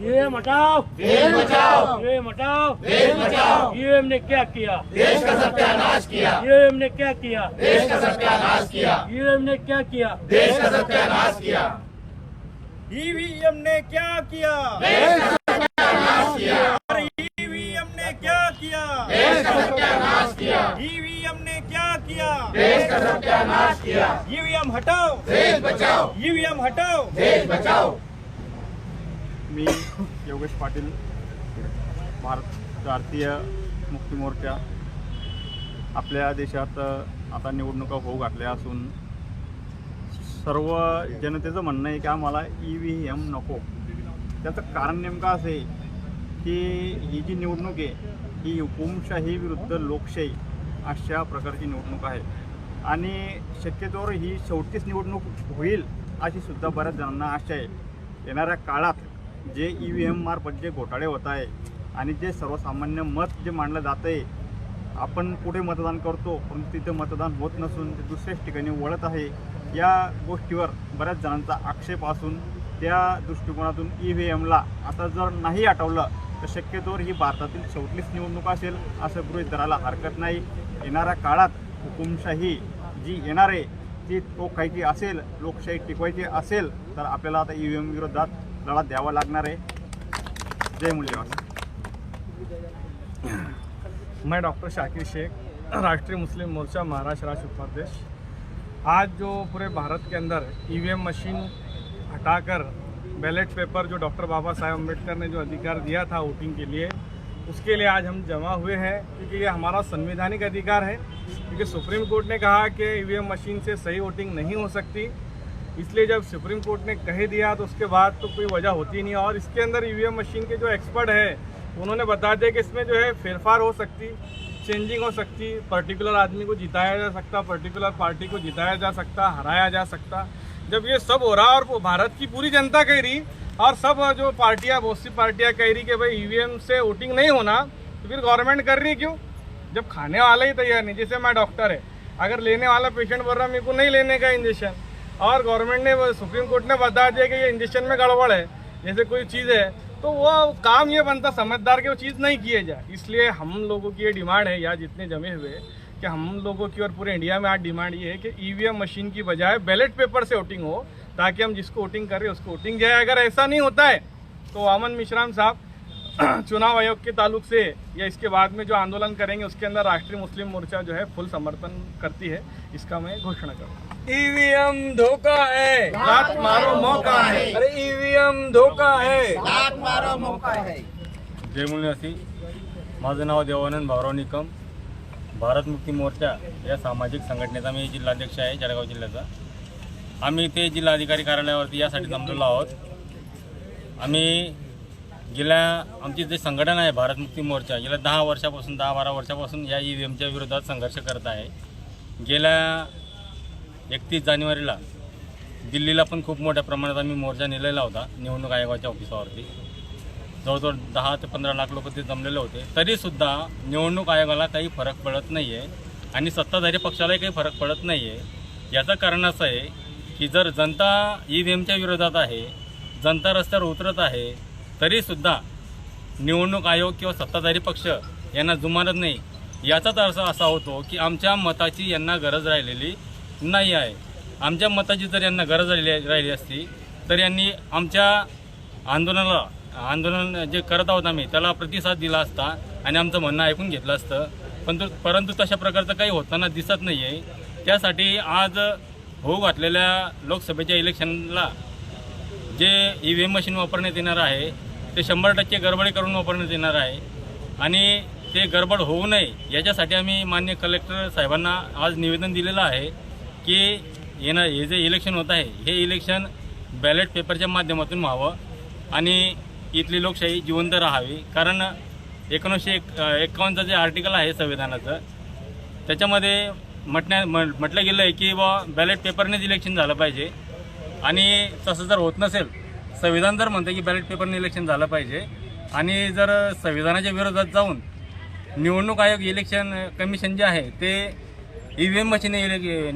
EVM हटाओ देश बचाओ ये हटाओ देश बचाओ ईवीएम ने क्या किया? देश का सत्यानाश किया। ईवीएम ने क्या किया? देश का सत्यानाश किया। ईवीएम ने क्या किया? देश का सत्यानाश किया। ईवीएम ने क्या किया? देश का सत्यानाश किया। और ईवीएम ने क्या किया? देश का सत्यानाश किया। ईवीएम ने क्या किया? देश का सत्यानाश किया। ईवीएम हटाओ। देश बचाओ। ईवीएम हटाओ। देश बचाओ। मी योगेश पाटील भारत भारतीय मुक्ती मोर्चा. आपल्या देशात आता निवडणुका होऊ घातल्या असून सर्व जनतेचं म्हणणं आहे की आम्हाला ई व्ही एम नको. त्याचं कारण नेमकं असं आहे की ही जी निवडणूक आहे ही हुकुमशाही विरुद्ध लोकशाही अशा प्रकारची निवडणूक आहे. आणि शक्यतोवर ही शेवटीच निवडणूक होईल अशी सुद्धा बऱ्याच जणांना आशा आहे. येणाऱ्या काळात जे ई व्ही एममार्फत जे घोटाळे होत आहे आणि जे सर्वसामान्य मत जे मांडलं जातं आहे आपण पुढे मतदान करतो परंतु तिथं मतदान होत नसून ते दुसऱ्याच ठिकाणी वळत आहे या गोष्टीवर बऱ्याच जणांचा आक्षेप असून त्या दृष्टिकोनातून ई व्ही एमला आता जर नाही आठवलं तर शक्यतोवर ही भारतातील शेवटलीच निवडणूक असेल असं गृहित धरायला हरकत नाही. येणाऱ्या काळात हुकुमशाही जी येणार आहे ती तो काही की असेल लोकशाही टिकवायची असेल तर आपल्याला आता ई व्ही एम विरोधात लढा द्यावा लागणार आहे. जय मूल्यवान मैं डॉक्टर शाकिर शेख, राष्ट्रीय मुस्लिम मोर्चा, महाराष्ट्र राज्य उपाध्यक्ष। आज जो पूरे भारत के अंदर ईवीएम मशीन हटाकर बैलेट पेपर जो डॉक्टर बाबा साहेब अंबेडकर ने जो अधिकार दिया था वोटिंग के लिए, उसके लिए आज हम जमा हुए हैं, क्योंकि ये हमारा संवैधानिक अधिकार है। क्योंकि सुप्रीम कोर्ट ने कहा कि ईवीएम मशीन से सही वोटिंग नहीं हो सकती। इसलिए जब सुप्रीम कोर्ट ने कह दिया तो उसके बाद तो कोई वजह होती नहीं और इसके अंदर ईवीएम मशीन के जो एक्सपर्ट है, उन्होंने बता दिया कि इसमें जो है फेरफार हो सकती, चेंजिंग हो सकती, पर्टिकुलर आदमी को जिताया जा सकता, पर्टिकुलर पार्टी को जिताया जा सकता, हराया जा सकता। जब ये सब हो रहा और भारत की पूरी जनता कह रही और सब जो पार्टियाँ, बहुत सी पार्टियाँ कह रही कि भाई ईवीएम से वोटिंग नहीं होना तो फिर गवर्नमेंट कर रही क्यों? जब खाने वाला ही तैयार नहीं, जैसे मैं डॉक्टर है, अगर लेने वाला पेशेंट बोल रहा, मेरे को नहीं लेने का इंजेक्शन और गवर्नमेंट ने सुप्रीम कोर्ट ने बता दिया कि ये इंजेक्शन में गड़बड़ है, जैसे कोई चीज़ है। तो वो काम ये बनता, समझदार के वो चीज़ नहीं किए जाए। इसलिए हम लोगों की ये डिमांड है, या जितने जमे हुए, कि हम लोगों की और पूरे इंडिया में आज डिमांड ये है कि ईवीएम मशीन की बजाय बैलेट पेपर से वोटिंग हो, ताकि हम जिसको वोटिंग कर रहे हैं, उसको वोटिंग जाए। अगर ऐसा नहीं होता है तो अमन मिश्राम साहब, चुनाव आयोग के ताल्लुक से, या इसके बाद में जो आंदोलन करेंगे, उसके अंदर राष्ट्रीय मुस्लिम मोर्चा जो है फुल समर्थन करती है, इसका मैं घोषणा करूँ ईवीएम धोखा है। लात मारो मौका है। अरे ईवीएम धोखा है। जय मुनिवासी। माझं नाव देवानंद भाऊराव निकम. भारत मुक्ती मोर्चा या सामाजिक संघटनेचा मी जिल्हाध्यक्ष आहे जळगाव जिल्ह्याचा. आम्ही इथे जिल्हाधिकारी कार्यालयावरती यासाठी जमलेलो आहोत. आम्ही गेल्या आमची जे संघटन आहे भारत मुक्ती मोर्चा गेल्या दहा वर्षापासून दहा बारा वर्षापासून या ई व्ही एमच्या विरोधात संघर्ष करत आहे. गेल्या एकतीस जानेवारीला दिल्लीला पण खूप मोठ्या प्रमाणात आम्ही मोर्चा नेलेला होता निवडणूक आयोगाच्या ऑफिसावरती. जवळजवळ दहा ते पंधरा लाख लोक ते जमलेले होते. तरीसुद्धा निवडणूक आयोगाला काही फरक पडत नाही आहे आणि सत्ताधारी पक्षालाही काही फरक पडत नाही आहे याचं कारण असं आहे की जर जनता ई व्ही एमच्या विरोधात आहे जनता रस्त्यावर उतरत आहे तरीसुद्धा निवडणूक आयोग किंवा सत्ताधारी पक्ष यांना जुमानत नाही. याचाच अर्थ असा होतो की आमच्या मताची यांना गरज राहिलेली नाही आहे. आमच्या मताची जर यांना गरज राहिली राहिली असती तर यांनी आमच्या आंदोलनाला आंदोलन जे करत आहोत आम्ही त्याला प्रतिसाद दिला असता आणि आमचं म्हणणं ऐकून घेतलं असतं. पण परंतु तशा प्रकारचं काही होताना दिसत नाही आहे त्यासाठी आज होऊ घातलेल्या लोकसभेच्या इलेक्शनला जे ई व्ही एम मशीन वापरण्यात येणार आहे ते शंभर टक्के गडबडी करून वापरण्यात येणार आहे. आणि ते गडबड होऊ नये याच्यासाठी आम्ही मान्य कलेक्टर साहेबांना आज निवेदन दिलेलं आहे. की येणं हे जे इलेक्शन होत आहे हे इलेक्शन बॅलेट पेपरच्या माध्यमातून व्हावं आणि इथली लोकशाही जिवंत राहावी. कारण एकोणीसशे एक एकावन्नचं जे आर्टिकल आहे संविधानाचं त्याच्यामध्ये म्हटण्या म्हटलं गेलं आहे की बा बॅलेट पेपरनेच इलेक्शन झालं पाहिजे. आणि तसं जर होत नसेल संविधान जर म्हणतं की बॅलेट पेपरने इलेक्शन झालं पाहिजे आणि जर संविधानाच्या विरोधात जाऊन निवडणूक आयोग इलेक्शन कमिशन जे आहे ते ई व्ही एम मशीन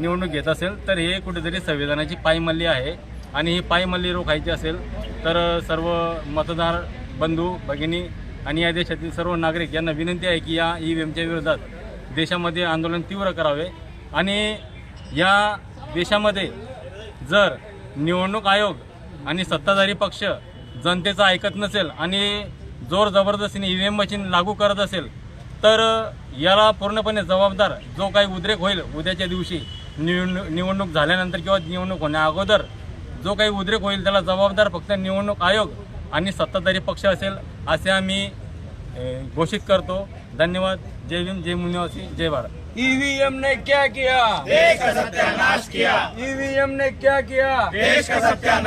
निवडणूक घेत असेल तर हे कुठेतरी संविधानाची पायमल्ली आहे. आणि ही पायमल्ली रोखायची असेल तर सर्व मतदार बंधू भगिनी आणि या देशातील सर्व नागरिक यांना विनंती आहे की या ई व्ही एमच्या विरोधात देशामध्ये आंदोलन तीव्र करावे. आणि या देशामध्ये जर निवडणूक आयोग आणि सत्ताधारी पक्ष जनतेचं ऐकत नसेल आणि जोर जबरदस्तीने ई व्ही एम मशीन लागू करत असेल तर याला पूर्णपणे जबाबदार जो काही उद्रेक होईल उद्याच्या दिवशी निवडणूक निवडणूक झाल्यानंतर किंवा निवडणूक होण्या अगोदर जो काही उद्रेक होईल त्याला जबाबदार फक्त निवडणूक आयोग आणि सत्ताधारी पक्ष असेल असे आम्ही घोषित करतो. धन्यवाद. जय भीम जय मुनिवासी जय भारत. ईवीएम ने क्या किया? देश का सत्यानाश किया. ईवीएम ने क्या किया? देश का सत्यानाश